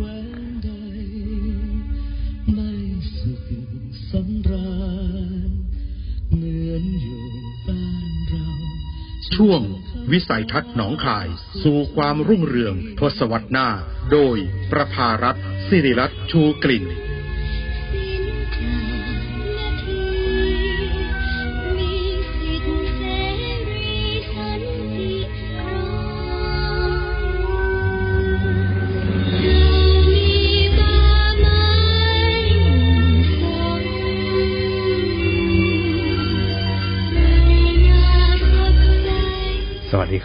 ว้นใด ไม่สุขสำราญเหมือนอยู่บ้านเรา ช่วงวิสัยทัศน์หนองคาย สู่ความรุ่งเรืองทศวรรษหน้า โดยประภารัตสิริรัตน์ชูกลิ่น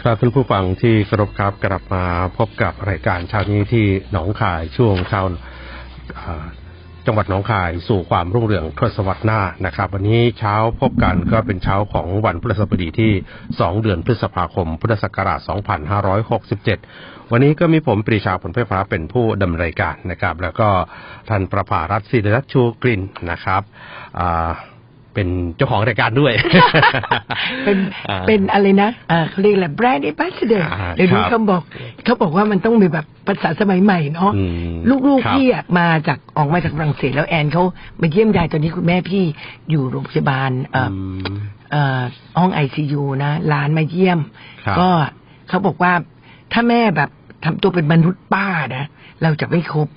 ครับท่านผู้ฟังที่เคารพครับกลับมาพบกับรายการเช้านี้ที่หนองคายช่วงเช้าจังหวัดหนองคายสู่ความรุ่งเรืองทศวรรษหน้านะครับ วันนี้เช้าพบกันก็เป็นเช้าของวันพฤหัสบดีที่ 2 เดือนพฤษภาคม พุทธศักราช 2567 วันนี้ก็มีผมปรีชาผลไฟฟ้าเป็นผู้ดำเนินรายการนะครับ แล้วก็ท่านประภารัตน์ศิริรัตน์ชูกลิ่นนะครับอ่า เป็นเจ้าของรายการด้วย เป็นอ่าเป็นอะไรนะอ่าเขาเรียกอะไรแบรนด์ a อ b ัสเดอร์อ่าเดี๋ยวนี้ครับเขาบอกเขาบอกว่ามันต้องมีแบบภาษาสมัยใหม่เนาะอืมลูกครับๆพี่อะมาจากออกมาจากฝรั่งเศสแล้วแอนเขามาเยี่ยมยายตอนนี้คุณแม่พี่อยู่โรงพยาบาลเอ่ออมเอ่อห้องไอซียูนะหลานมาเยี่ยมครับก็เขาบอกว่าถ้าแม่แบบทำตัวเป็นมนุษย์ป้านะเราจะไม่ครบ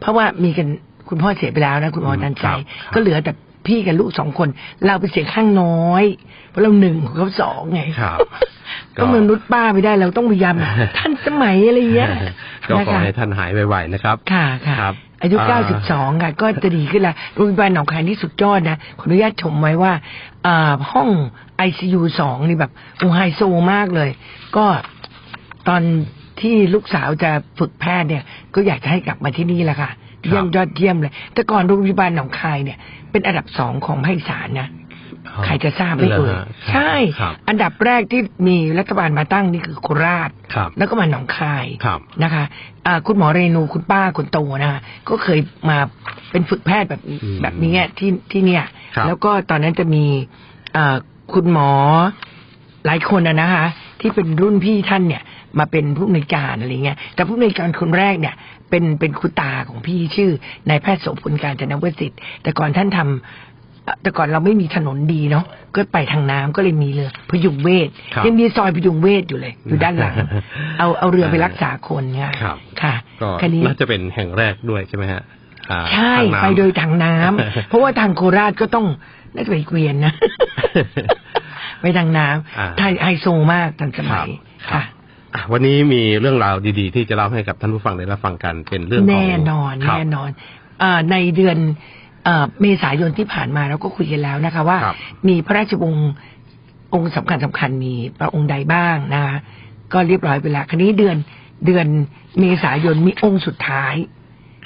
เพราะว่ามีกันคุณพ่อเสียไปแล้วนะ คุณออนันชัยครับก็เหลือแต่ พี่กับลูกสองคน เราเป็นเสียงข้างน้อย เพราะเราหนึ่งเขาสองไงครับก็มนุษย์ป้าไม่ได้เราต้องพยายามแบบท่านสมัยอะไรเงี้ยก็ขอนะคะให้ท่านหายไวๆนะครับ ค่ะค่ะครับอายุอ่า92 ค่ะ ก็จะดีขึ้นละโรงพยาบาลหนองคายนี่สุดยอดนะ ขออนุญาตชมไว้ว่าอ่าห้อง ICU 2นี่แบบโอ้ไฮโซมากเลย ก็ตอนที่ลูกสาวจะฝึกแพทย์เนี่ย ก็อยากจะให้กลับมาที่นี่แหละค่ะ เยี่ยมยอดเยี่ยมเลย แต่ก่อนโรงพยาบาลหนองคายเนี่ย เป็นอันดับสองของภาคอีสานนะใครจะทราบไม่เอ่ยหรฮะใช่ครับอันดับแรกที่มีรัฐบาลมาตั้งนี่คือโคราชครับแล้วก็มาหนองคายครับนะคะอ่าคุณหมอเรนูคุณป้าคุณโตนะคะก็เคยมาเป็นฝึกแพทย์แบบอืมแบบนี้ที่ที่เนี่ยครับแล้วก็ตอนนั้นจะมีอ่าคุณหมอหลายคนนะนะคะที่เป็นรุ่นพี่ท่านเนี่ย มาเป็นผู้อำนวยการอะไรเงี้ยแต่ผู้อำนวยการคนแรกเนี่ย เป็นเป็นคุณตาของพี่ชื่อนายแพทย์โสพลการจนวสิทธิ์แต่ก่อนท่านทำเอ่อแต่ก่อนเราไม่มีถนนดีเนาะก็ไปทางน้ำก็เลยมีเรือพยุงเวทครับยังมีซอยพยุงเวทอยู่เลย อยู่ด้านหลัง เอาเอาเรือไปรักษาคนค่ะครับค่ะก็คันนี้น่าจะเป็นแห่งแรกด้วยใช่ไหมฮะอ่าใช่ทางน้ำไปโดยทางน้ำเพราะว่าทางโคราชก็ต้องน่าจะไปเกวียนนะไปทางน้อ่าำไทยไฮโซมากทันสมัยครับค่ะอะ วันนี้มีเรื่องราวดีๆ ที่จะเล่าให้กับท่านผู้ฟังได้รับฟังกันเป็นเรื่องของแน่นอนครับแน่นอนเออในเดือนเออเมษายนที่ผ่านมาเราก็คุยกันแล้วนะคะ ว่าครับมีพระราชวงศ์องค์สำคัญสำคัญมีพระองค์ใดบ้างนะคะก็เรียบร้อยไปแล้วคันนี้เดือนเดือนเมษายนมีองค์สุดท้าย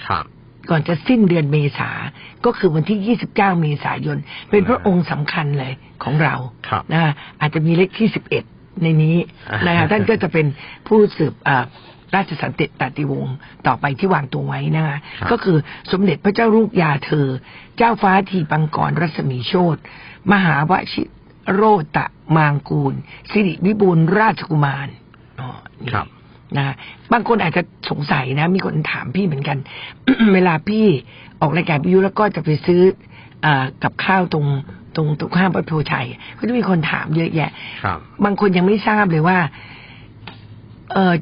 ครับก่อนจะสิ้นเดือนเมษา ก็คือวันที่ 29 เมษายน เป็นพระองค์สำคัญเลยของเราครับนะอาจจะมีเลขที่ 11 ในนี้อ่านนะคะท่านก็จะเป็นผู้สืบอ่าราชสันติตติวงศ์ต่อไปที่วางตัวไว้นะคะครับก็คือสมเด็จพระเจ้าลูกยาเธอ เจ้าฟ้าทีปังกรรัศมีโชตมหาวชิโรตะมางกูล สิริวิบูลย์ราชกุมารอ๋อนี่ครับนะบางคนอาจจะสงสัยนะ มีคนถามพี่เหมือนกัน เวลาพี่ออกรายการพิยุแล้วก็จะไปซื้ออากับข้าวตรง ตรงตรงข้ามพระโพชัยก็จะมีคนถามเยอะแยะ ครับ บางคนยังไม่ทราบเลยว่า เออ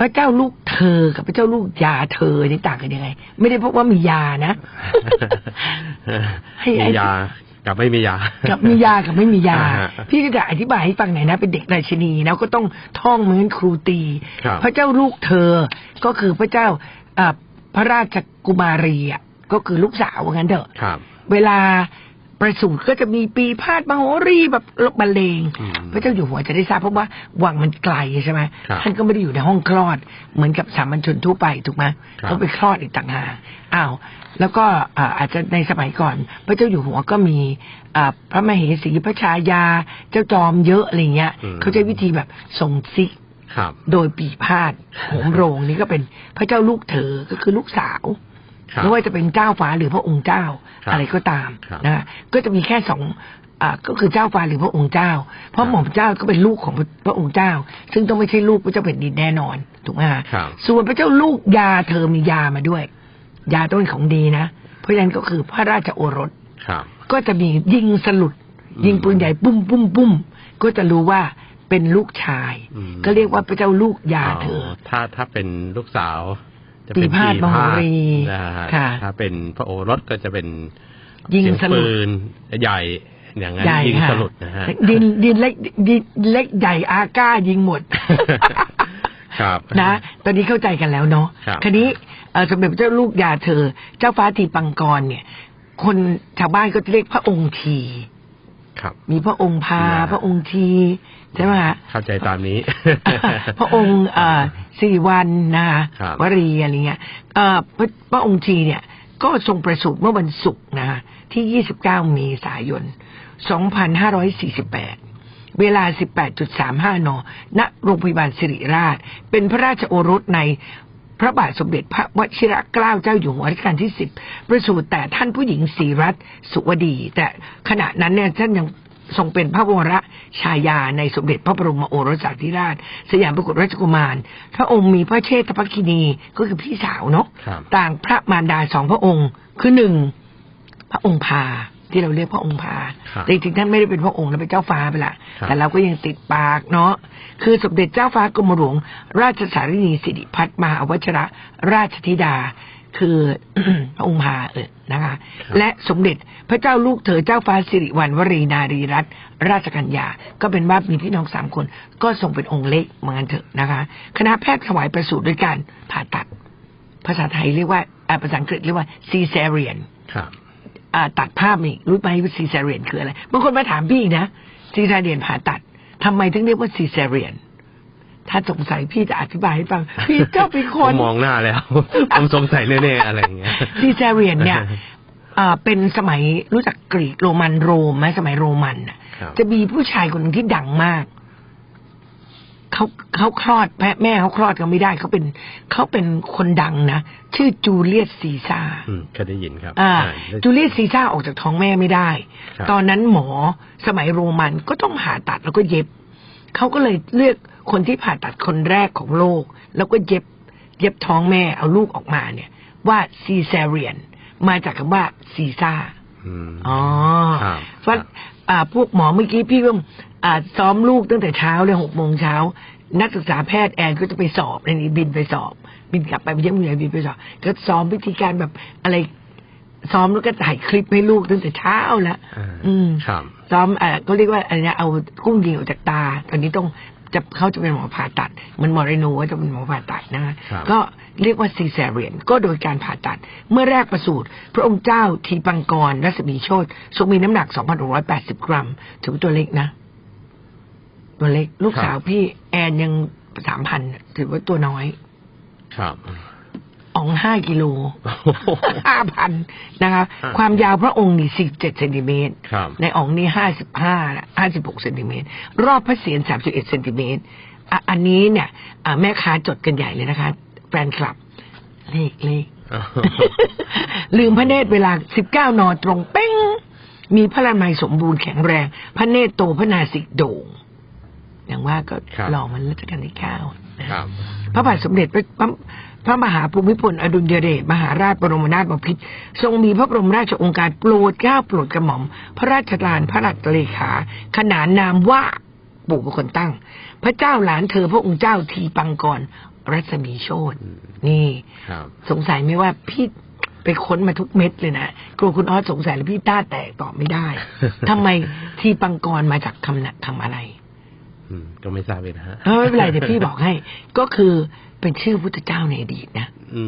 พระเจ้าลูกเธอกับพระเจ้าลูกยาเธอนี่ต่างกันยังไง ไม่ได้เพราะว่ามียานะให้ให้มียากับไม่มียา กับมียากับไม่มียาอ่าฮะพี่ก็จะอธิบายให้ฟังหน่อยนะ เป็นเด็กราชินีนะก็ต้องท่องเหมือนครูตีครับพระเจ้าลูกเธอ ก็คือพระเจ้าอ่าพระราชกุมารีอะก็คือลูกสาวว่างั้นเถอะครับเวลา ประสูติก็จะมีปีพาดมโหรีแบบบรรเลงอืมพระเจ้าอยู่หัวจะได้ทราบเพราะว่าวังมันไกลใช่ไหมครับท่านก็ไม่ได้อยู่ในห้องคลอด เหมือนกับสามัญชนทั่วไปถูกไหมครับต้องไปคลอดอีกต่างหากอ้าวแล้วก็อ่าอาจจะในสมัยก่อน พระเจ้าอยู่หัวก็มีอ่าพระมเหสีพระชายา เจ้าจอมเยอะอะไรเงี้ยอืมเขาใช้วิธีแบบส่งซิกครับโดยปีพาดโหมโรงนี่ก็เป็นพระเจ้าลูกเธอก็คือลูกสาวครับ ไม่ว่าจะเป็นเจ้าฟ้าหรือพระองค์เจ้าครับอะไรก็ตามครับนะฮะก็จะมีแค่สองอ่าก็คือเจ้าฟ้าหรือพระองค์เจ้า เพราะหม่อมเจ้าก็เป็นลูกของพระองค์เจ้า ซึ่งต้องไม่ใช่ลูกพระเจ้าแผ่นดินแน่นอนถูกไหมฮะครับส่วนพระเจ้าลูกยาเธอมียามาด้วย ยาต้องเป็นของดีนะ เพราะฉะนั้นก็คือพระราชโอรสครับก็จะมียิงสลุดอืมยิงปืนใหญ่ปุ้มปุ้มปุ้มก็จะรู้ว่าเป็นลูกชายอืมก็เรียกว่าพระเจ้าลูกยาเธออถ้าถ้าเป็นลูกสาว จะปีเป็นพาทย์มโหรีนะฮะค่ะถ้าเป็นพระโอรสก็จะเป็นยิงเสีสลุดปืนใหญ่อย่างนั้นใหญ่ยิงค่ะสลุดนะฮะดินดินเล็กดินเล็กใหญ่อาก้ายิงหมด ครับนะ ตอนนี้เข้าใจกันแล้วเนาะครับวนี้เอ่อสมเด็จพระเจ้าลูกยาเธอ เจ้าฟ้าทีปังกรเนี่ย คนชาวบ้านก็จะเรียกพระองค์ทีครับ มีพระองค์พานะพระองค์ทีใช่ไหมฮะเข้าใจตามนี้ พระองค์เอ่อสิริวัลนะคะครับวรีอะไรเงี้ยเอ่อพระพระองค์ทีเนี่ย ก็ทรงประสูติเมื่อวันศุกร์นะคะที่ 29 เมษายน 2548เวลา 18.35 น ณ โรงพยาบาลสิริราช เป็นพระราชโอรสใน พระบาทสมเด็จพระวชิรเกล้าเจ้าอยู่หัวรัชกาลที่10ประสูติแต่ท่านผู้หญิงศรีรัตน์สุวดี แต่ขณะนั้นเนี่ยท่านยังทรงเป็นพระวรชายาในสมเด็จพระบรมโอรสาธิราช สยามปรากฏราชกุมาร พระองค์มีพระเชษฐภคินีก็คือพี่สาวเนาะต่างพระมารดาสองพระองค์คือหนึ่งพระองค์พา ที่เราเรียกพระองค์พาครับแต่จริงๆท่านไม่ได้เป็นพระองค์แล้วเป็นเจ้าฟ้าไปละครับแต่เราก็ยังติดปากเนาะคือสมเด็จเจ้าฟ้ากรมหลวง ราชสารินีสิริพัฒน์มหาวชิระราชธิดา คือพระองค์พาเออนะคะ และสมเด็จพระเจ้าลูกเธอเจ้าฟ้าสิริวัณวรีนารีรัตนราชกัญญา ก็เป็นว่ามีพี่น้องสามคน ก็ทรงเป็นองค์เล็กเหมือนกันเถอะนะคะ คณะแพทย์ถวายประสูติด้วยการผ่าตัด ภาษาไทยเรียกว่าอ่าภาษาอังกฤษเรียกว่า cesarean ครับอ่า ตัดภาพอีกรู้ไหมว่า cesarean คืออะไรบางคนมาถามพี่อีกนะ cesarean ผ่าตัดทำไมถึงเรียกว่า cesarean ถ้าสงสัยพี่จะอธิบายให้ฟัง พี่เจ้าเป็นคผมนมองหน้าแล้ว ผมสงสัยแน่ๆอะไรอย่างเงี้ย cesarean เนี่ยอ่าเป็นสมัยรู้จักกรีกโรมันโรมไหมสมัยโรมันน่ะครับจะมีผู้ชายคนหนึ่งที่ดังมาก เขาเขาคลอดแม่แม่เขาคลอดเขาไม่ได้เขาเป็นเขาเป็นคนดังนะชื่อจูเลียสซีซ่าร์อืมเคยได้ยินครับ อ่าได้จูเลียสซีซ่าร์ออกจากท้องแม่ไม่ได้ ครับ ตอนนั้นหมอสมัยโรมันก็ต้องผ่าตัดแล้วก็เย็บ เขาก็เลยเลือกคนที่ผ่าตัดคนแรกของโลก แล้วก็เย็บ เย็บท้องแม่เอาลูกออกมาเนี่ย ว่าซีเซเรียน มาจากคำว่าซีซ่าอืมอ๋อครับเพราะอ่าพวกหมอเมื่อกี้พี่ก็อ่า ซ้อมลูกตั้งแต่เช้าเลยหกโมงเช้า นักศึกษาแพทย์แอนก็จะไปสอบในนี้บินไปสอบ บินกลับไปเยี่ยมเยียนบินไปสอบ ก็ซ้อมวิธีการแบบอะไรซ้อมแล้วก็ถ่ายคลิปให้ลูกตั้งแต่เช้าแล้วอ่าอืมครับซ้อมอ่าก็เรียกว่าอะไรนะเอากุ้งยิงออกจากตา ตอนนี้ต้องจะเขาจะเป็นหมอผ่าตัดเหมันหมอเรโนว่าจะเป็นหมอผ่าตัดนะฮะครับก็เรียกว่าซีเซเรียน ก็โดยการผ่าตัด เมื่อแรกประสูติพระองค์เจ้าทีปังกรรัศมีโชตทรงมีน้ำหนัก 2,680 กรัม ถือว่าตัวเล็กนะ ตัวเล็ก ลูกครับสาวพี่แอนยังสามพันถือว่าตัวน้อย ครับอ๋องห้ากิโลโอ้โหห้าพันนะคะอ่าความยาวพระองค์นี่สิบเจ็ดเซนติเมตรครับในอ่องนี่ห้าสิบห้าห้าสิบหกเซนติเมตรรอบพระเศียรสามสิบเอ็ดเซนติเมตรอะอันนี้เนี่ยอะแม่ค้าจดกันใหญ่เลยนะคะ แฟนคลับ เลขเลขลืมพระเนตรเวลาสิบเก้านอตรงเป้งมีพระลามัยสมบูรณ์แข็งแรง พระเนตรโตพระนาสิกโด่ง อย่างว่าก็ครับหล่อมันรัชกาลที่เก้านะครับพระบาทสมเด็จพระพระพระมหาภูมิพลอดุลยเดชมหาราชบรมนาถบพิตรทรงมีพระบรมราชโองการโปรดเกล้าโปรดกระหม่อม พระราชทานพระราชเลขา ขนานนามว่าปู่เป็นคนตั้ง พระเจ้าหลานเธอพระองค์เจ้าทีปังกรรัศมีโชตนี่ครับสงสัยไหมว่าพี่ไปค้นมาทุกเม็ดเลยนะกลัวคุณออสสงสัยแล้วพี่ต้าแตกตอบไม่ได้ทำไมทีปังกรมาจากคำนะคำอะไรอืม ก็ไม่ทราบเลยนะฮะเออไม่เป็นไรเดี๋ยวพี่บอกให้ ก็คือเป็นชื่อพุทธเจ้าในอดีตนะอื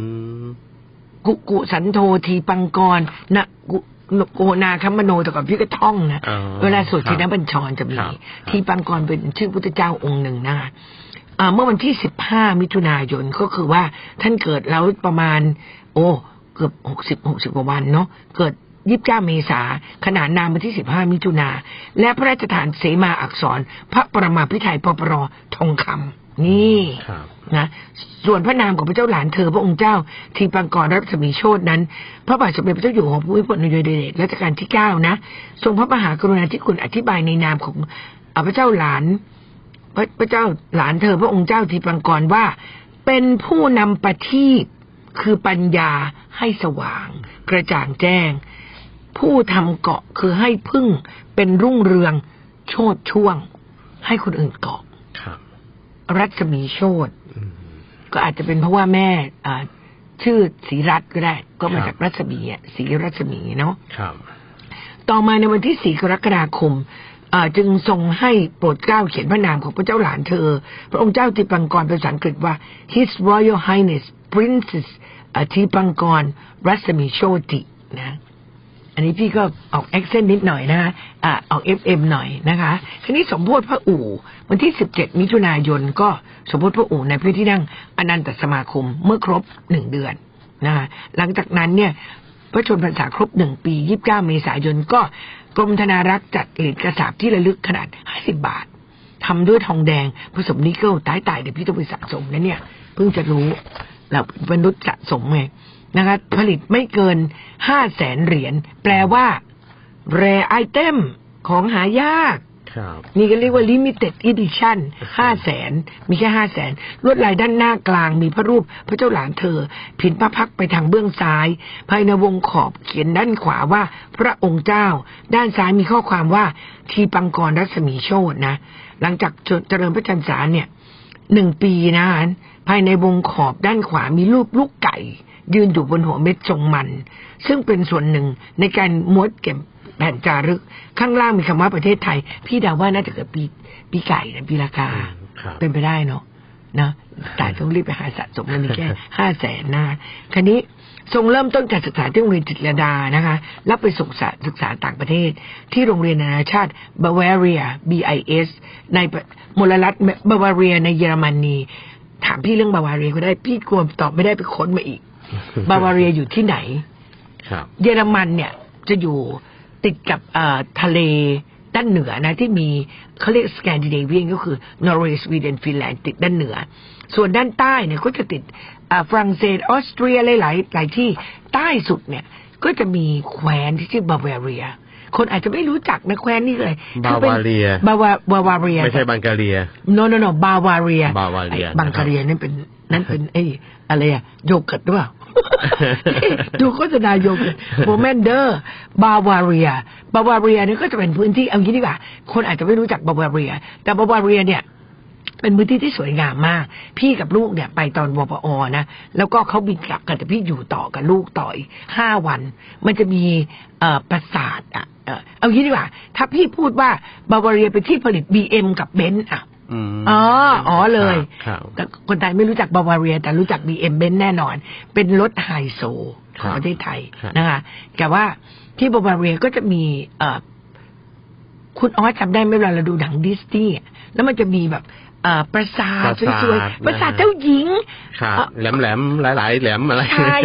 มกุกุสันโธทีปังกรนะกุโกนาคัมมโนแต่ก่อนพี่ก็ท่องนะอ๋อเวลาสวดครับทีนบัญชรจะมีครับทีปังกรเป็นชื่อพุทธเจ้าองค์หนึ่งนะคะอ่าเมื่อวันที่สิบห้ามิถุนายนก็คือว่าท่านเกิดแล้วประมาณ โอ้ เกือบหกสิบหกสิบกว่าวันเนาะเกิด ยี่สิบเก้าเมษาขนานนามวันที่สิบห้ามิถุนา และพระราชทานเสมาอักษร พระประมาพิไทยปปรทองคำนี่ครับนะส่วนพระนามของพระเจ้าหลานเธอพระองค์เจ้าทีปังกรรัศมีโชตนั้น พระบาทสมเด็จพระเจ้าอยู่หัวภูมิพลอดุลยเดชรัชกาลที่เก้านะทรงพระมหากรุณาธิคุณอธิบายในนามของอ่าพระเจ้าหลานพระพระเจ้าหลานเธอพระองค์เจ้าทีปังกรว่า เป็นผู้นำประทีปคือปัญญาให้สว่าง กระจ่างแจ้ง ผู้ทำเกาะคือให้พึ่งเป็นรุ่งเรือง โชดช่วง ให้คนอื่นเกาะครับรัศมีโชตอืมก็อาจจะเป็นเพราะว่าแม่อ่าชื่อศรีรัตน์ก็ได้ ก็มาครับจากรัศมีอะศรีรัศมีเนาะครับต่อมาในวันที่4กรกฎาคมอ่าจึงทรงให้โปรดเกล้าเขียนพระนามของพระเจ้าหลานเธอ พระองค์เจ้าทิปังกรเป็นภาษาอังกฤษว่า His Royal Highness Princess อ่าทิปังกรรัศมีโชตินะ อันนี้พี่ก็ออกแอคเซนต์นิดหน่อยนะอ่าออก FM หน่อยนะคะทีนี้สมโพธิพระอู่วันที่17มิถุนายนก็สมโพธิพระอู่ในพื้นที่นั่งอนันตสมาคมเมื่อครบหนึ่งเดือนนะคะหลังจากนั้นเนี่ยพระชนพรรษาครบหนึ่งปี29เก้าเมษายนก็กรมธนารักษ์จัดเหรียญกระสาบที่ระลึกขนาด50บบาททำด้วยทองแดงผสมนิกเกิลตายตายเดี๋ยวพี่ต้องไปสะสมนะเนี่ย เพิ่งจะรู้ เราเป็นมนุษย์สะสมไงนะคะผลิตไม่เกิน5แสนเหรียญแปลว่าแรไอเทมของหายากครับนี่ก็เรียกว่า limited edition ห้าแสน มีแค่ห้าแสน ลวดลายด้านหน้ากลางมีพระรูปพระเจ้าหลานเธอ ผินพระพักตร์ไปทางเบื้องซ้าย ภายในวงขอบเขียนด้านขวาว่า พระองค์เจ้า ด้านซ้ายมีข้อความว่า ทีปังกรรัศมีโชตนะ หลังจากเจริญพระจันทร์สารเนี่ยหนึ่งปีนะ ภายในวงขอบด้านขวามีรูปลูกไก่ ยืนอยู่บนหัวเม็ดทรงมัน ซึ่งเป็นส่วนหนึ่งในการม้วนเก็บแผ่นจารึก ข้างล่างมีคำว่าประเทศไทย พี่เดาว่าน่าจะเกิดปีปีไก่นะปีละกาครับเป็นไปได้เนาะนะแต่ต้องรีบไปหาสะสมมันมีแค่ห้าแสนนะคันนี้ทรงเริ่มต้นการศึกษาที่โรงเรียนจิตรลดานะคะ แล้วไปศึกษาศึกษาต่างประเทศ ที่โรงเรียนนานาชาติบาวาเรีย BIS ในประมลรัฐบาวาเรียในเยอรมนี ถามพี่เรื่องบาวาเรียก็ได้พี่กลัวตอบไม่ได้ไปค้นมาอีก บาวาเรียอยู่ที่ไหนครับเยอรมันเนี่ยจะอยู่ติดกับเอ่อทะเลด้านเหนือนะที่มีเขาเรียกสแกนดิเนเวียนก็คือนอร์เวย์สวีเดนฟินแลนด์ติดด้านเหนือ ส่วนด้านใต้เนี่ยก็จะติดอ่าฝรั่งเศสออสเตรียหลายๆหลายที่ใต้สุดเนี่ยก็จะมีแคว้นที่ชื่อบาวาเรีย คนอาจจะไม่รู้จักนะแคว้นนี่เลยคืป็นบาวาเรียบาวาบาวาเรีย ไม่ใช่บังกาเรียโนโนโนบาวาเรียบาวาเรียไอ้บังกาเรียนั่นเป็นนั่นเป็นไอ้อะไรอะโยเกิร์ตหรือเปล่าดูโฆษณาโยเกิร์ตโมเมนเดอร์บาวาเรียบาวาเรียเนี่ยก็จะเป็นพื้นที่เอางี้ดีกว่า คนอาจจะไม่รู้จักบาวาเรีย แต่บาวาเรียเนี่ยเป็นพื้นที่ที่สวยงามมาก พี่กับลูกเนี่ยไปตอนวปอนะ แล้วก็เขาบินกลับกันแต่พี่อยู่ต่อกับลูกต่ออีกห้าวัน มันจะมีเอ่อปราสาทอะ เอ่อเอางี้ดีกว่า ถ้าพี่พูดว่าบาวาเรียเป็นที่ผลิตบีเอ็มกับเบนซ์อะอืมอ๋ออ๋อเลยครับแต่คนไทยไม่รู้จักบาวาเรีย แต่รู้จักบีเอ็มเบนแน่นอน เป็นรถไฮโซขครัองบประเทศไทยครับนะคะแต่ว่าที่บาวาเรียก็จะมีเอ่อคุณออสจำได้ไหมเวลาเราดูหนังดิสนีย์อะแล้วมันจะมีแบบเอ่อ ปราสาทปราสาทสวยๆปราสาทเจ้าหญิงครับเอ่อแหลมแหลมๆหลาย ๆ แหลมอะไรใช่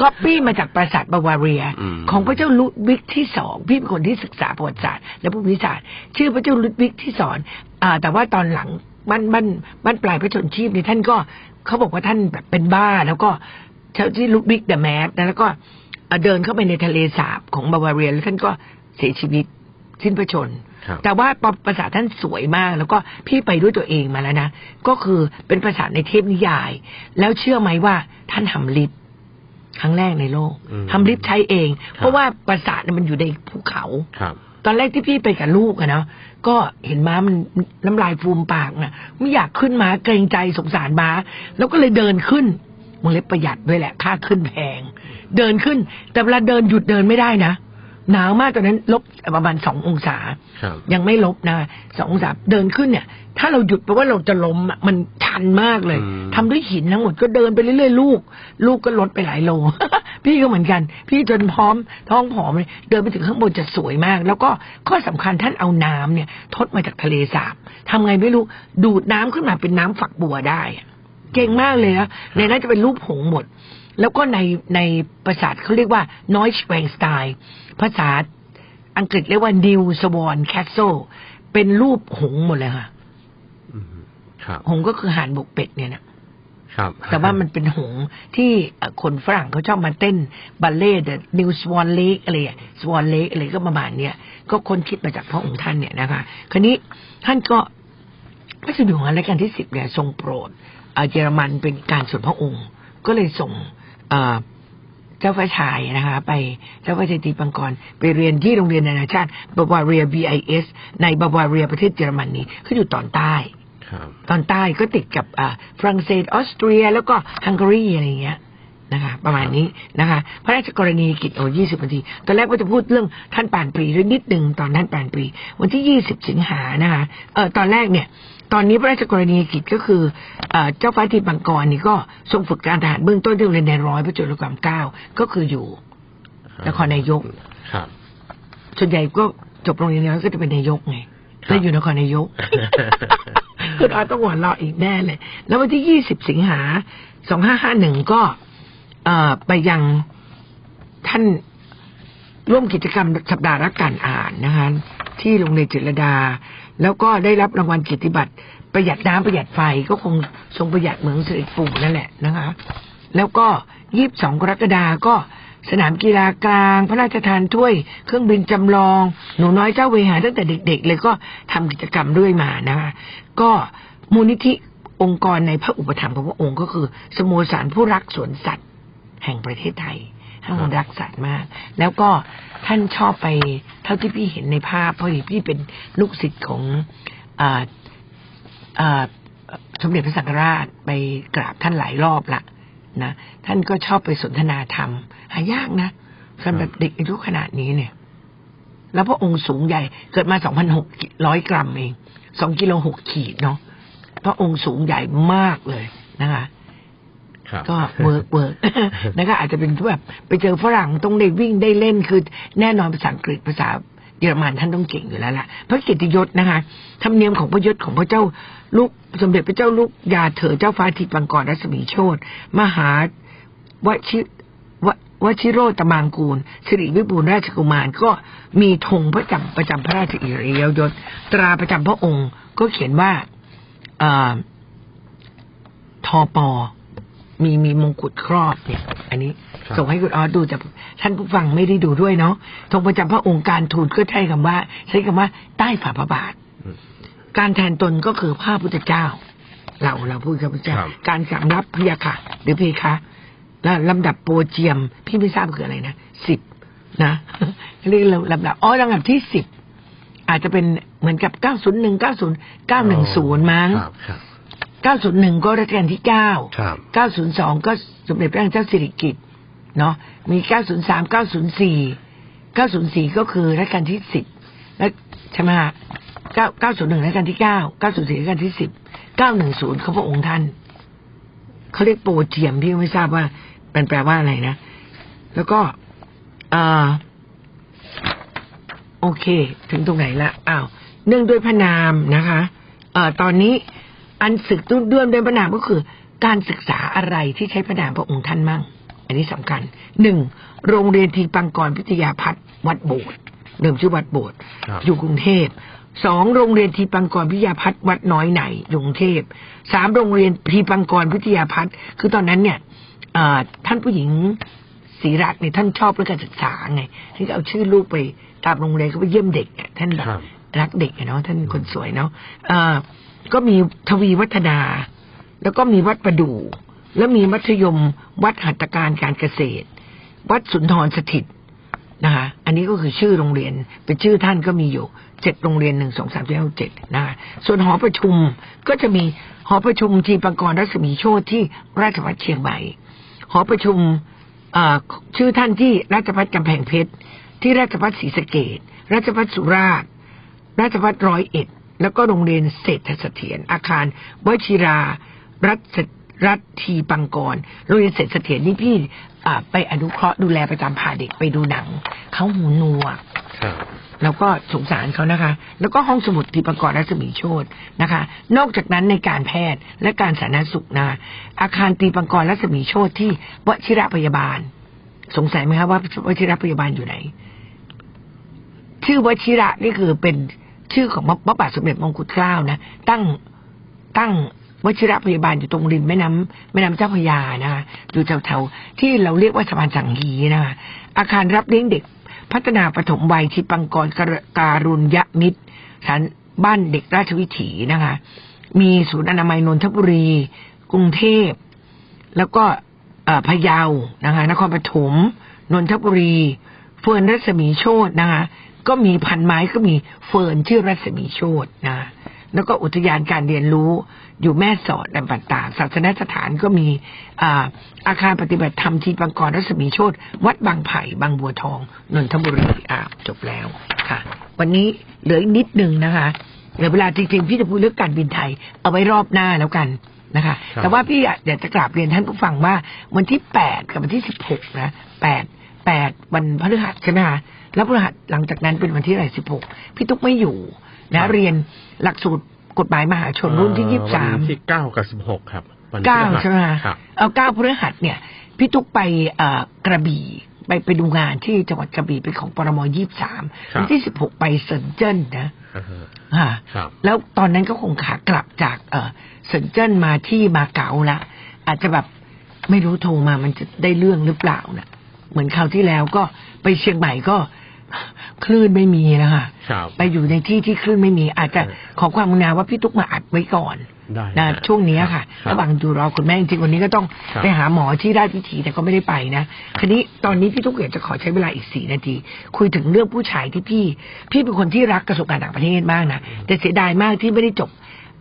ก๊อปปี้มาจากปราสาทบาวาเรียอืมของพระเจ้าลุดวิกที่สองพี่เป็นคนที่ศึกษาประวัติศาสตร์และภูมิศาสตร์ชื่อพระเจ้าลุดวิกที่สอนอ่าแต่ว่าตอนหลังบ้านบ้านบ้านปลายพระชนชีพเนี่ยท่านก็เขาบอกว่าท่านแบบเป็นบ้าแล้วก็เจ้าที่ลุดวิกเดอะแมสนะแล้วก็อ่าเดินเข้าไปในทะเลสาบของบาวาเรียแล้วท่านก็เสียชีวิตสิ้นพระชนครับ แต่ว่าปราสาทท่านสวยมาก แล้วก็พี่ไปด้วยตัวเองมาแล้วนะ ก็คือเป็นปราสาทในเทพนิยาย แล้วเชื่อไหมว่าท่านทำลิฟต์ครั้งแรกในโลกอืมทำลิฟต์ใช้เอง เพราะว่าปราสาทเนี่ยมันอยู่ในภูเขาครับตอนแรกที่พี่ไปกับลูกอะเนาะก็เห็นม้ามันน้ำลายฟูมปากนะไม่อยากขึ้นม้าเกรงใจสงสารม้า แล้วก็เลยเดินขึ้นวงเล็บประหยัดด้วยแหละ ค่าขึ้นแพง เดินขึ้น แต่เวลาเดินหยุดเดินไม่ได้นะ หนาวมากตอนนั้นลบประมาณสององศาครับยังไม่ลบนะสององศาเดินขึ้นเนี่ย ถ้าเราหยุดแปลว่าเราจะล้มอะมันชันมากเลยอืมทำด้วยหินทั้งหมดก็เดินไปเรื่อยๆลูก ลูกก็ลดไปหลายโล พี่ก็เหมือนกัน พี่จนพร้อมท้องผอมเลยเดินไปถึงข้างบนจะสวยมาก แล้วก็ข้อสำคัญท่านเอาน้ำเนี่ย ทดมาจากทะเลสาบทำไงไม่รู้ดูดน้ำขึ้นมาเป็นน้ำฝักบัวได้อะเก่งมากเลยนะในนั้นจะเป็นรูปหงส์หมด แล้วก็ในในปราสาทเขาเรียกว่า n o i s w a n g s t y l ภาษาอังกฤษเรียกว่า New Swan Castle เป็นรูปหงส์หมดเลยค่ะอืมครับหงส์ก็คือห่านบกเป็ดเนี่ยนะครับ แต่ว่ามันเป็นหงส์ที่เอ่อคนฝรั่งเขาชอบมาเต้นบัลเล่ต์ The New Swan Lake อะไรอะ Swan Lake อะไรก็ประมาณเนี้ยก็คนคิดมาจากพระองค์ท่านเนี่ยนะคะ คราวนี้ท่านก็พระเจ้าอยู่หัวรัชกาลที่สิบเนี่ยทรงโปรดเอ่อเยอรมันเป็นการส่วนพระองค์ ก็เลยส่ง เอ่อเจ้าฟ้าชายนะคะ ไปเจ้าฟ้าชายตีปังกร ไปเรียนที่โรงเรียนนานาชาติบาวาเรีย BIS ในบาวาเรียประเทศเยอรมนีคืออยู่ตอนใต้ครับตอนใต้ก็ติดกับอ่าฝรั่งเศสออสเตรีย แล้วก็ฮังการีอะไรอย่างเงี้ย นะคะประมาณนี้นะคะพระราชกรณียกิจโอ้ยี่สิบนาทีตอนแรกว่าจะพูดเรื่องท่านปานปรีด้วยนิดหนึ่งตอนท่านปานปรี วันที่ยี่สิบสิงหานะคะเออตอนแรกเนี่ย ตอนนี้พระราชกรณียกิจก็คือเอ่อเจ้าฟ้าทีปังกรนี่ก็ทรงฝึกการทหารเบื้องต้นที่โรงเรียนในร้อยพระจุลกรรมเก้าก็คืออยู่นครนายกครับส่วนใหญ่ก็จบโรงเรียนแล้วก็จะเป็นนายกไงครับแล้วอยู่นครนายกคุณอาต้องหัวเราะอีกแน่เลย แล้ววันที่ยี่สิบสิงหาสองห้าห้าหนึ่งก็เอ่อ ไปยังท่านร่วมกิจกรรมสัปดาห์รักการอ่านนะคะที่โรงเรียนจิตรดา แล้วก็ได้รับรางวัลเกียรติบัตรประหยัดน้ำประหยัดไฟก็คงทรงประหยัดเหมือนเสด็จปู่นั่นแหละนะคะ แล้วก็ยี่บสองกรกฎาก็สนามกีฬากลาง พระราชทานถ้วยเครื่องบินจำลอง หนูน้อยเจ้าเวหาตั้งแต่เด็ก ๆ เลยก็ทำกิจกรรมด้วยมานะคะก็มูลนิธิองค์กรในพระอุปถัมภ์ของพระองค์ก็คือ สโมสรผู้รักสวนสัตว์ แห่งประเทศไทยท่านรักสัตว์มาก แล้วก็ท่านชอบไปเท่าที่พี่เห็นในภาพเพราะพี่เป็นลูกศิษย์ของอาอ่าสมเด็จพระสังฆราชไปกราบท่านหลายรอบละนะท่านก็ชอบไปสนทนาธรรม หายากนะสำหรับเด็กอายุขนาดนี้เนี่ย แล้วพระองค์สูงใหญ่เกิดมาสองพันหกร้อยกรัมเองสองกิโลหกขีดเนาะพระองค์สูงใหญ่มากเลยนะคะครับ ก็เวิร์กเวิร์กนะคะอาจจะเป็นแบบไปเจอฝรั่งต้องได้วิ่งได้เล่นคือแน่นอนภาษาอังกฤษภาษาเยอรมันท่านต้องเก่งอยู่แล้วล่ะพระเกียรติยศนะคะธรรมเนียมของพระยศของพระเจ้าลูกสมเด็จพระเจ้าลูกยาเถอเจ้าฟ้าทิปังกรรัศมีโชตมหาวชิววชิโรตมางกูลสิริวิบูลย์ราชกุมารก็มีธงพระจำประจำพระราชอิริยยศตราประจำพระองค์ก็เขียนว่าอ่าทอปอ มีมีมงกุฎครอบเนี่ย อันนี้ครับส่งให้คุณออสดูแต่ท่านผู้ฟังไม่ได้ดูด้วยเนาะทรงประจำพระองค์การทูลก็ใช้คำว่า ใช้คำว่า ใต้ฝ่าพระบาทอืมการแทนตนก็คือพระพุทธเจ้า เราเราพูดกับพระเจ้าครับการสำรับพยาค่ะ หรือเพคะแล้วลำดับโปรเจียม พี่ไม่ทราบคืออะไรนะสิบนะเรียกลำดับอ๋อลำดับที่สิบอาจจะเป็นเหมือนกับเก้าศูนย์หนึ่งเก้าศูนย์เก้าหนึ่งศูนย์มั้ง ครับครับเก้าศูนย์หนึ่งก็รัชกาลที่เก้าครับเก้าศูนย์สองก็สมเด็จพระนางเจ้าสิริกิติ์เนาะมีเก้าศูนย์สามเก้าศูนย์สี่เก้าศูนย์สี่ก็คือรัชกาลที่สิบแล้วใช่ไหมฮะเก้าเก้าศูนย์หนึ่งรัชกาลที่เก้าเก้าศูนย์สี่รัชกาลที่สิบเก้าหนึ่งศูนย์เขาพระองค์ท่านเขาเรียกโปรเจียมพี่ไม่ทราบว่ามันแปลว่าอะไรนะ แล้วก็อ่าโอเค ถึงตรงไหนละอ้าวเนื่องด้วยพระนามนะคะเอ่อตอนนี้ อันศึกตุ้ด้วยด้วยพระนามก็คือ การศึกษาอะไรที่ใช้พระนามพระองค์ท่านมั่ง อันนี้สำคัญหนึ่งโรงเรียนทีปังกรพิทยาพัฒน์วัดโบสถ์เดิมชื่อวัดโบสถ์ครับอยู่กรุงเทพสองโรงเรียนทีปังกรพิทยาพัฒน์วัดน้อยไหนอยู่กรุงเทพสามโรงเรียนทีปังกรพิทยาพัฒน์คือตอนนั้นเนี่ยอ่าท่านผู้หญิงศรีรักษ์เนี่ยท่านชอบเรื่องการศึกษาไงที่เอาชื่อลูกไปตามโรงเรียนเขาไปเยี่ยมเด็กเนี่ยท่านแบบครับรักเด็กอะเนาะท่านคนสวยเนาะอ่า ก็มีทวีวัฒนา แล้วก็มีวัดประดู่แล้วมีมัธยมวัดหัตถการการเกษตร วัดสุนทรสถิตนะคะอันนี้ก็คือชื่อโรงเรียน เป็นชื่อท่านก็มีอยู่เจ็ดโรงเรียนหนึ่งสองสามสี่ห้าเจ็ดนะคะส่วนหอประชุมก็จะมีหอประชุมทีปังกรรัศมีโชติที่ราชวัฒเชียงใหม่หอประชุมอ่าชื่อท่านที่ราชพัฒกำแพงเพชรที่ราชพัฒศรีสะเกดราชพัฒสุราษฎร์ราชพัฒร้อยเอ็ด แล้วก็โรงเรียนเศรษฐเสถียรอาคารวชิรารัฐรัฐทีปังกรโรงเรียนเศรษฐเสถียรนี่พี่อ่าไปอนุเคราะห์ดูแลประจำพาเด็กไปดูหนังเขาหูหนวกครับแล้วก็สงสารเขานะคะ แล้วก็ห้องสมุดทีปังกรรัศมีโชตนะคะ นอกจากนั้นในการแพทย์และการสาธารณสุขนะอาคารตีปังกรรัศมีโชตที่วชิระพยาบาล สงสัยไหมคะว่าวชิระพยาบาลอยู่ไหน ชื่อวชิระนี่คือเป็น ชื่อของพระบาทสมเด็จมงกุฎเกล้านะ ตั้งตั้งวชิรพยาบาลอยู่ตรงริมแม่น้ำแม่น้ำเจ้าพยานะคะอยู่แถวๆที่เราเรียกว่าสะพานสังฮีนะคะอาคารรับเลี้ยงเด็ก พัฒนาปฐมวัยที่ปังกรการุญยมิตรสานบ้านเด็กราชวิถีนะคะ มีศูนย์อนามัยนนทบุรี กรุงเทพ แล้วก็พะเยานะคะนครปฐมนนทบุรี เฟิร์นรัศมีโชตนะคะ ก็มีพันไม้ก็มีเฟิร์นชื่อรัศมีโชตนะคะแล้วก็อุทยานการเรียนรู้อยู่แม่สอดและต่างๆศาสนสถานก็มีอาอาคารปฏิบัติธรรมทีปังกรรัศมีโชตวัดบางไผ่บางบัวทองนนทบุรีอ่าจบแล้วค่ะ วันนี้เหลืออีกนิดหนึ่งนะคะเหลือเวลาจริงๆพี่จะพูดเรื่องการบินไทย เอาไว้รอบหน้าแล้วกันนะคะครับแต่ว่าพี่อยากจะกราบเรียนท่านผู้ฟังว่าวันที่แปดกับวันที่สิบหกนะแปดแปดวันพฤหัสใช่ไหมคะ แล้วพฤหัสหลังจากนั้นเป็นวันที่อะไรสิบหกพี่ตุ๊กไม่อยู่ครันะบเรียนหลักสูตรกฎหมายมหาชนรุ่นที่ยี่สิบสามวันที่เก้ากับสิบหกครับวันที่เก้าพฤหัสใช่ไหมคะครับเอาเก้าพฤหัสเนี่ย พี่ตุ๊กไปเอ่อกระบี่ไปไปดูงานที่จังหวัดกระบี่เป็นของปรมยี่สิบสามครับวันที่สิบหกไปเซินเจิ้นนะอ่าฮะค่ะครับแล้วตอนนั้นก็คงขากลับจากเออเซินเจิ้นมาที่มาเก๊าละอาจจะแบบไม่รู้โทรมามันจะได้เรื่องหรือเปล่านะเหมือนคราวที่แล้วก็ไปเชียงใหม่ก็ คลื่นไม่มีนะคะครับไปอยู่ในที่ที่คลื่นไม่มี อาจจะเออขอความกรุณาว่าพี่ตุ๊กมาอัดไว้ก่อนได้นะได้ช่วงนี้ค่ะครับระหว่างดูรอคุณแม่จริงๆวันนี้ก็ต้องครับไปหาหมอที่ราชวิถีแต่ก็ไม่ได้ไปนะคันนี้ตอนนี้พี่ตุ๊กอยากจะขอใช้เวลาอีกสี่นาที คุยถึงเรื่องผู้ชายที่พี่ พี่เป็นคนที่รักกระทรวงการต่างประเทศมากนะแต่เสียดายมากที่ไม่ได้จบ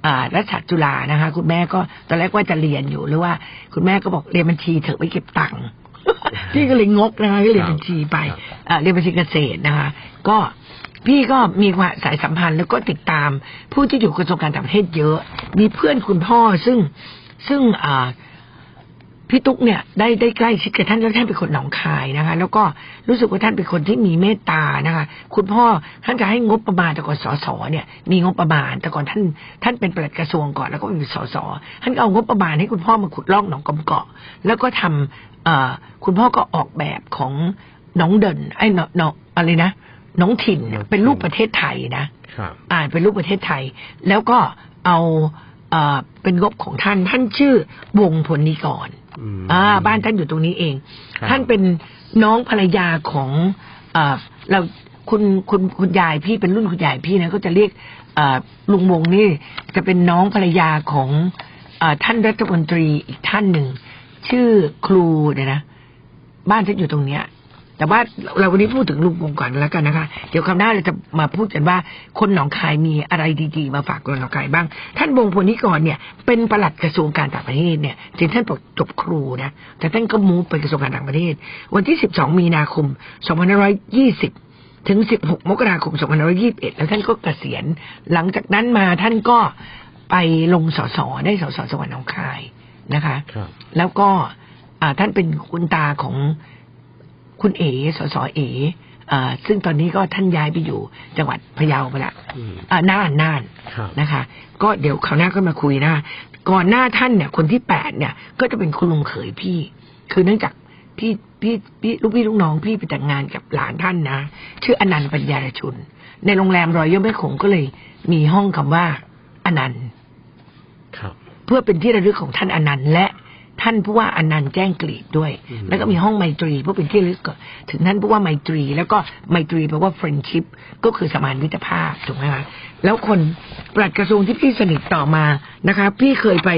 อ่ารัฐศาสตร์จุฬานะคะ คุณแม่ก็ตอนแรกว่าจะเรียนอยู่หรือว่า คุณแม่ก็บอกเรียนบัญชีเถอะไปเก็บตังค์พี่ก็เลยงกนะคะก็เรียนบัญชีไปครับอ่า เรียนบัญชีเกษตรนะคะ ก็พี่ก็มีความสายสัมพันธ์แล้วก็ติดตามผู้ที่อยู่กระทรวงการต่างประเทศเยอะ มีเพื่อนคุณพ่อซึ่งซึ่งอ่าพี่ตุ๊กเนี่ยได้ได้ใกล้ชิดกับท่านแล้วท่านเป็นคนหนองคายนะคะ แล้วก็รู้สึกว่าท่านเป็นคนที่มีเมตตานะคะ คุณพ่อท่านจะให้งบประมาณแต่ก่อนสสเนี่ย มีงบประมาณแต่ก่อนท่าน ท่านเป็นปลัดกระทรวงก่อนแล้วก็เป็นสสท่านก็เอางบประมาณให้คุณพ่อมาขุดลอกหนองกำเกาะ แล้วก็ทำเอ่อคุณพ่อก็ออกแบบของ นองเดินไอ้หนองหนองอะไรนะหนองถิ่นเนี่ยเป็นรูปประเทศไทยนะครับอ่านเป็นรูปประเทศไทย แล้วก็เอาเอ่อเป็นงบของท่านท่านชื่อวงพลนิกรอืมอ่าบ้านท่านอยู่ตรงนี้เองครับท่านเป็นน้องภรรยาของเอ่อเราคุณคุณคุณยายพี่เป็นรุ่นคุณยายพี่นะก็จะเรียกเอ่อลุงวงนี่จะเป็นน้องภรรยาของเออท่านรัฐมนตรีอีกท่านหนึ่ง ชื่อครูเนี่ยนะ บ้านท่านอยู่ตรงเนี้ย แต่ว่าเราวันนี้พูดถึงลุงวงก่อนแล้วกันนะคะ เดี๋ยวคราวหน้าเราจะมาพูดกันว่า คนหนองคายมีอะไรดีๆ มาฝากคนหนองคายบ้าง ท่านวงพลนิกรเนี่ย เป็นปลัดกระทรวงการต่างประเทศเนี่ยถึงท่านจบครูนะ แต่ท่านก็มูฟไปกระทรวงการต่างประเทศ วันที่ 12 มีนาคม 2520 ถึง 16 มกราคม 2521 แล้วท่านก็เกษียณ หลังจากนั้นมาท่านก็ไปลงสสได้สสจังหวัดหนองคายนะคะครับแล้วก็อ่าท่านเป็นคุณตาของ คุณเอ๋สสเอ๋อ่าซึ่งตอนนี้ก็ท่านย้ายไปอยู่จังหวัดพะเยาไปละอืมอ่าน่านน่านครับนะคะ ก็เดี๋ยวคราวหน้าก็มาคุยนะก่อนหน้าท่านเนี่ย คนที่แปดเนี่ย ก็จะเป็นคุณลุงเขยพี่ คือเนื่องจากพี่พี่พี่ลูกพี่ลูกน้องพี่ไปแต่งงานกับหลานท่านนะ ชื่ออนันต์ปัญญารชุน ในโรงแรมรอยย่อมแม่คงก็เลยมีห้องคำว่า อนันต์ครับเพื่อเป็นที่ระลึกของท่านอนันต์และ ท่านผู้ว่าอนันต์แจ้งกรีดด้วยอืมแล้วก็มีห้องไมตรีเพื่อเป็นที่ระลึกถึงท่านผู้ว่าไมตรี แล้วก็ไมตรีแปลว่า friendship ก็คือสมานมิตรภาพถูกไหมคะแล้วคนปลัดกระทรวงที่พี่สนิทต่อมานะคะ พี่เคยไป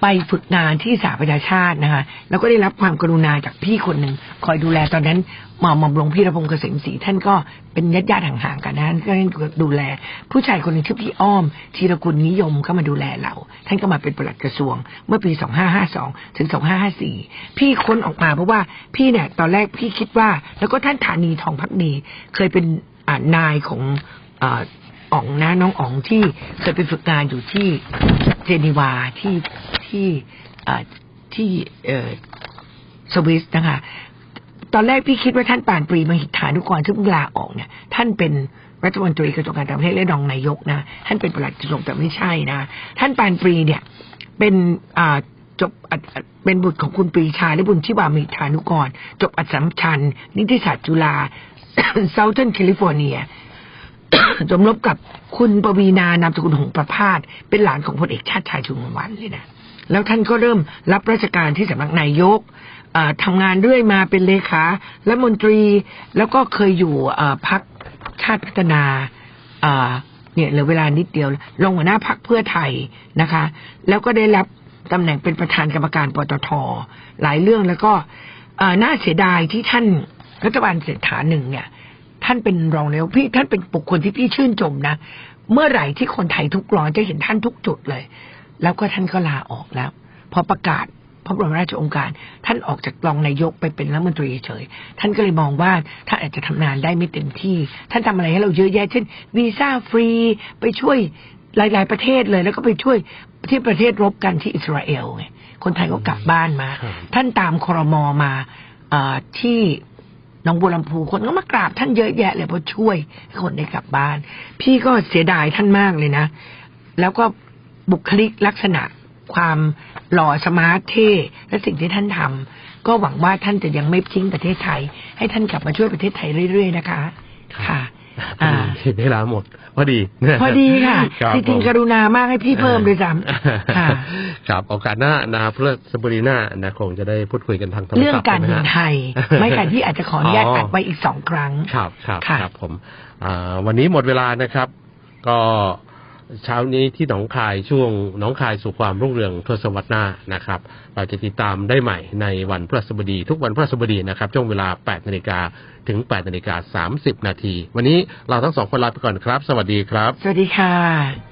ไปฝึกงานที่สหประชาชาตินะคะแล้วก็ได้รับความกรุณาจากพี่คนหนึ่งคอยดูแลตอนนั้นหม่อมหม่อมหลวงพี่ระพงษ์เกษมศรีท่านก็เป็นญาติญาติห่างๆกันนะท่านก็ให้ดูแล ผู้ชายคนหนึ่งชื่อพี่อ้อมธีรกุลนิยมเข้ามาดูแลเรา ท่านก็มาเป็นปลัดกระทรวง เมื่อปี 2552 ถึง 2554 พี่ค้นออกมาเพราะว่าพี่เนี่ยตอนแรกพี่คิดว่า แล้วก็ท่านฐานีทองพักดีเคยเป็นนายของ อ๋องนะ น้องอ๋องที่เคยไปฝึกงานอยู่ที่เจนีวาที่ที่ที่เออสวิสนะคะ ตอนแรกพี่คิดว่าท่านปานปรีมหิทธานุกรซึ่งลาออกเนี่ย ท่านเป็นรัฐมนตรีกระทรวงการต่างประเทศและรองนายกนะท่านเป็นประหลัดกระทรวงแต่ไม่ใช่นะท่านปานปรีเนี่ย เป็นอ่าจบเป็นบุตรของคุณปรีชาและบุญชิวามิทานุกร จบอัดสัมชันนิติศาสตร์จุฬา Southern California สมรบกับคุณปวีนานามสกุลหงส์ประพาสเป็นหลานของพลเอกชาติชายชุมวันเลยนะแล้วท่านก็เริ่มรับราชการที่สำนักนายกอ่าทำงานเรื่อยมาเป็นเลขาและมนตรี แล้วก็เคยอยู่พักชาติพัฒนาเนี่ยเหลือเวลานิดเดียว ลงหัวหน้าพักเพื่อไทยนะคะ แล้วก็ได้รับตำแหน่งเป็นประธานกรรมการปตท หลายเรื่องแล้วก็น่าเสียดายที่ท่านรัฐบาลเศรษฐาหนึ่งเนี่ย ท่านเป็นรองแล้วพี่ท่านเป็นบุคคลที่พี่ชื่นชมนะ เมื่อไหร่ที่คนไทยทุกร้อนจะเห็นท่านทุกจุดเลย แล้วก็ท่านก็ลาออกแล้ว พอประกาศพระบรมราชโองการ ท่านออกจากรองนายกไปเป็นรัฐมนตรีเฉย ท่านก็เลยมองว่าท่านอาจจะทำงานได้ไม่เต็มที่ ท่านทำอะไรให้เราเยอะแยะ เช่นวีซ่าฟรีไปช่วยหลาย ๆ ประเทศเลย แล้วก็ไปช่วยที่ประเทศรบกันที่อิสราเอลไงคนไทยก็กลับบ้านมาครับท่านตามครมมาอ่าที่ห น้องบัวลำพูคนก็มากราบท่านเยอะแยะเลยเพราะช่วยให้คนได้กลับบ้าน พี่ก็เสียดายท่านมากเลยนะ แล้วก็บุคลิกลักษณะความหล่อสมาร์ทเท่และสิ่งที่ท่านทำก็หวังว่าท่านจะยังไม่ทิ้งประเทศไทย ให้ท่านกลับมาช่วยประเทศไทยเรื่อยๆนะคะ ค่ะ เวลาหมด พอดี พอดีค่ะครับที่จริงผมกรุณามากให้พี่เพิ่มด้วยซ้ำค่ะครับโอกาสหน้านะเพื่อสบรีหน้านะคงจะได้พูดคุยกันทางโทรศัพท์เรื่องการเมืองใช่หมฮะไทย ไม่ค่ะที่อาจจะขออนุญาตอ๋ออัอัดไว้อีกสองครั้ง ครับครับค่ะครับผมอ่าวันนี้หมดเวลานะครับ ก็ เช้านี้ที่หนองคายช่วงหนองคายสู่ความรุ่งเรืองทศวรรษหน้านะครับ เราจะติดตามได้ใหม่ในวันพฤหัสบดี ทุกวันพฤหัสบดีนะครับช่วงเวลา 8นาฬิกาถึง8นาฬิกา30นาทีวันนี้เราทั้งสองคนลาไปก่อนครับ สวัสดีครับ สวัสดีค่ะ